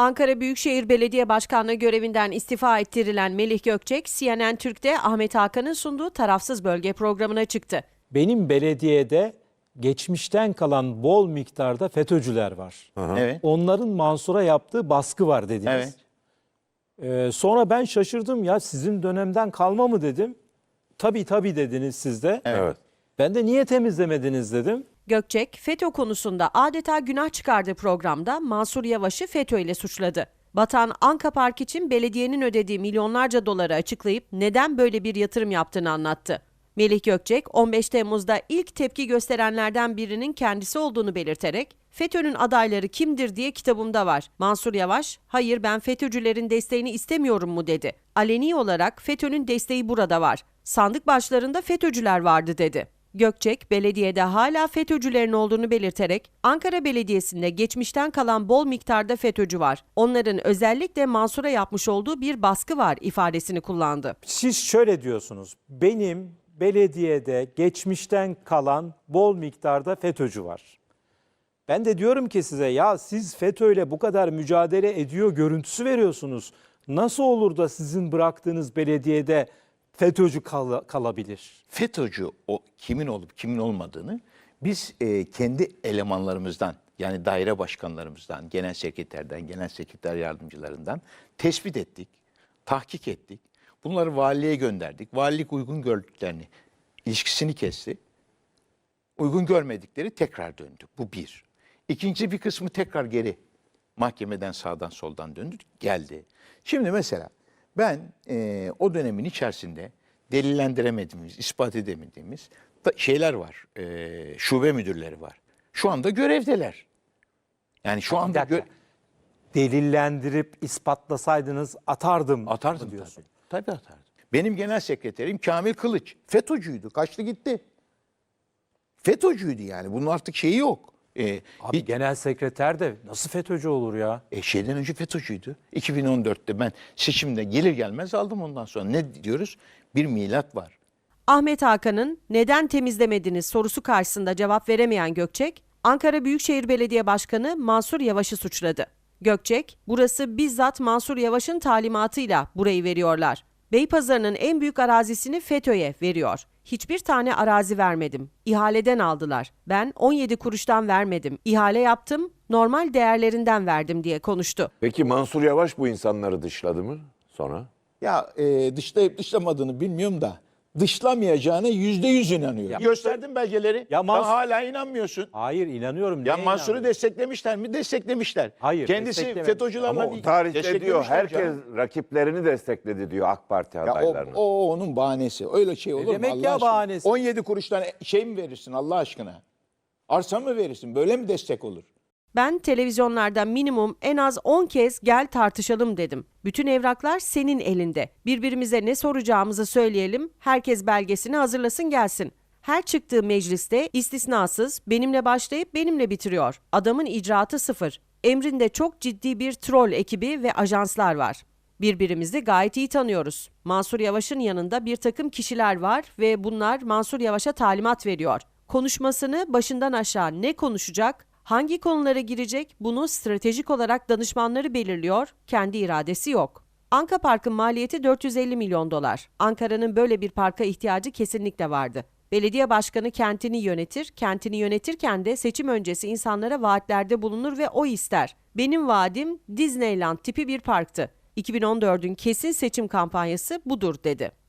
Ankara Büyükşehir Belediye Başkanlığı görevinden istifa ettirilen Melih Gökçek, CNN Türk'te Ahmet Hakan'ın sunduğu tarafsız bölge programına çıktı. Benim belediyede geçmişten kalan bol miktarda FETÖ'cüler var. Evet. Onların Mansur'a yaptığı baskı var dediniz. Evet. Ee, sonra ben şaşırdım ya sizin dönemden kalma mı dedim. Tabii tabii dediniz siz de. Evet. Ben de niye temizlemediniz dedim. Gökçek, FETÖ konusunda adeta günah çıkardığı programda Mansur Yavaş'ı FETÖ ile suçladı. Batan Anka Park için belediyenin ödediği milyonlarca doları açıklayıp neden böyle bir yatırım yaptığını anlattı. Melih Gökçek, 15 Temmuz'da ilk tepki gösterenlerden birinin kendisi olduğunu belirterek, FETÖ'nün adayları kimdir diye kitabımda var. Mansur Yavaş, hayır ben FETÖ'cülerin desteğini istemiyorum mu dedi. Aleni olarak FETÖ'nün desteği burada var. Sandık başlarında FETÖ'cüler vardı dedi. Gökçek, belediyede hala FETÖ'cülerin olduğunu belirterek, Ankara Belediyesi'nde geçmişten kalan bol miktarda FETÖ'cü var. Onların özellikle Mansur'a yapmış olduğu bir baskı var ifadesini kullandı. Siz şöyle diyorsunuz. Benim belediyede geçmişten kalan bol miktarda FETÖ'cü var. Ben de diyorum ki size ya siz FETÖ'yle bu kadar mücadele ediyor görüntüsü veriyorsunuz. Nasıl olur da sizin bıraktığınız belediyede FETÖ'cü kal- kalabilir? FETÖ'cü o kimin olup kimin olmadığını biz e, kendi elemanlarımızdan yani daire başkanlarımızdan, genel sekreterden, genel sekreter yardımcılarından tespit ettik, tahkik ettik. Bunları valiliğe gönderdik. Valilik uygun gördüklerini, ilişkisini kesti. Uygun görmedikleri tekrar döndü. Bu bir. İkinci bir kısmı tekrar geri mahkemeden sağdan soldan döndü, geldi. Şimdi mesela ben e, o dönemin içerisinde delillendiremediğimiz, ispat edemediğimiz şeyler var. E, şube müdürleri var. Şu anda görevdeler. Yani şu anda gö- Delillendirip ispatlasaydınız atardım. atardım mı diyorsun. Tabii. tabii atardım. Benim genel sekreterim Kamil Kılıç. FETÖ'cüydü. Kaçtı gitti. FETÖ'cüydü yani. Bunun artık şeyi yok. E, Abi bir- genel sekreter de nasıl FETÖ'cü olur ya? E şeyden önce FETÖ'cüydü. 2014'te ben seçimde gelir gelmez aldım ondan sonra. Ne diyoruz? Bir milat var. Ahmet Hakan'ın neden temizlemediniz sorusu karşısında cevap veremeyen Gökçek, Ankara Büyükşehir Belediye Başkanı Mansur Yavaş'ı suçladı. Gökçek, burası bizzat Mansur Yavaş'ın talimatıyla burayı veriyorlar. Beypazarı'nın en büyük arazisini FETÖ'ye veriyor. Hiçbir tane arazi vermedim. İhaleden aldılar. Ben 17 kuruştan vermedim. İhale yaptım, normal değerlerinden verdim diye konuştu. Peki Mansur Yavaş bu insanları dışladı mı sonra? Ya e, dışlayıp dışlamadığını bilmiyorum da dışlamayacağına yüzde yüz inanıyor. Gösterdim belgeleri. Ya Ya Mans- hala inanmıyorsun. Hayır inanıyorum. Ya Neye Mansur'u inanmıyorum? desteklemişler mi? Desteklemişler. Hayır, Kendisi desteklememiş. FETÖ'cülerle Ama o tarihte diyor desteklemişler herkes canım. rakiplerini destekledi diyor AK Parti Ya o, adaylarını. o onun bahanesi. Öyle şey olur mu demek Allah ya aşkına? bahanesi? 17 kuruştan şey mi verirsin Allah aşkına? Arsa mı verirsin? Böyle mi destek olur? Ben televizyonlarda minimum en az 10 kez gel tartışalım dedim. Bütün evraklar senin elinde. Birbirimize ne soracağımızı söyleyelim, herkes belgesini hazırlasın gelsin. Her çıktığı mecliste istisnasız benimle başlayıp benimle bitiriyor. Adamın icraatı sıfır. Emrinde çok ciddi bir troll ekibi ve ajanslar var. Birbirimizi gayet iyi tanıyoruz. Mansur Yavaş'ın yanında bir takım kişiler var ve bunlar Mansur Yavaş'a talimat veriyor. Konuşmasını başından aşağı ne konuşacak, hangi konulara girecek bunu stratejik olarak danışmanları belirliyor, kendi iradesi yok. Anka Park'ın maliyeti 450 milyon dolar. Ankara'nın böyle bir parka ihtiyacı kesinlikle vardı. Belediye başkanı kentini yönetir, kentini yönetirken de seçim öncesi insanlara vaatlerde bulunur ve o ister. Benim vaadim Disneyland tipi bir parktı. 2014'ün kesin seçim kampanyası budur dedi.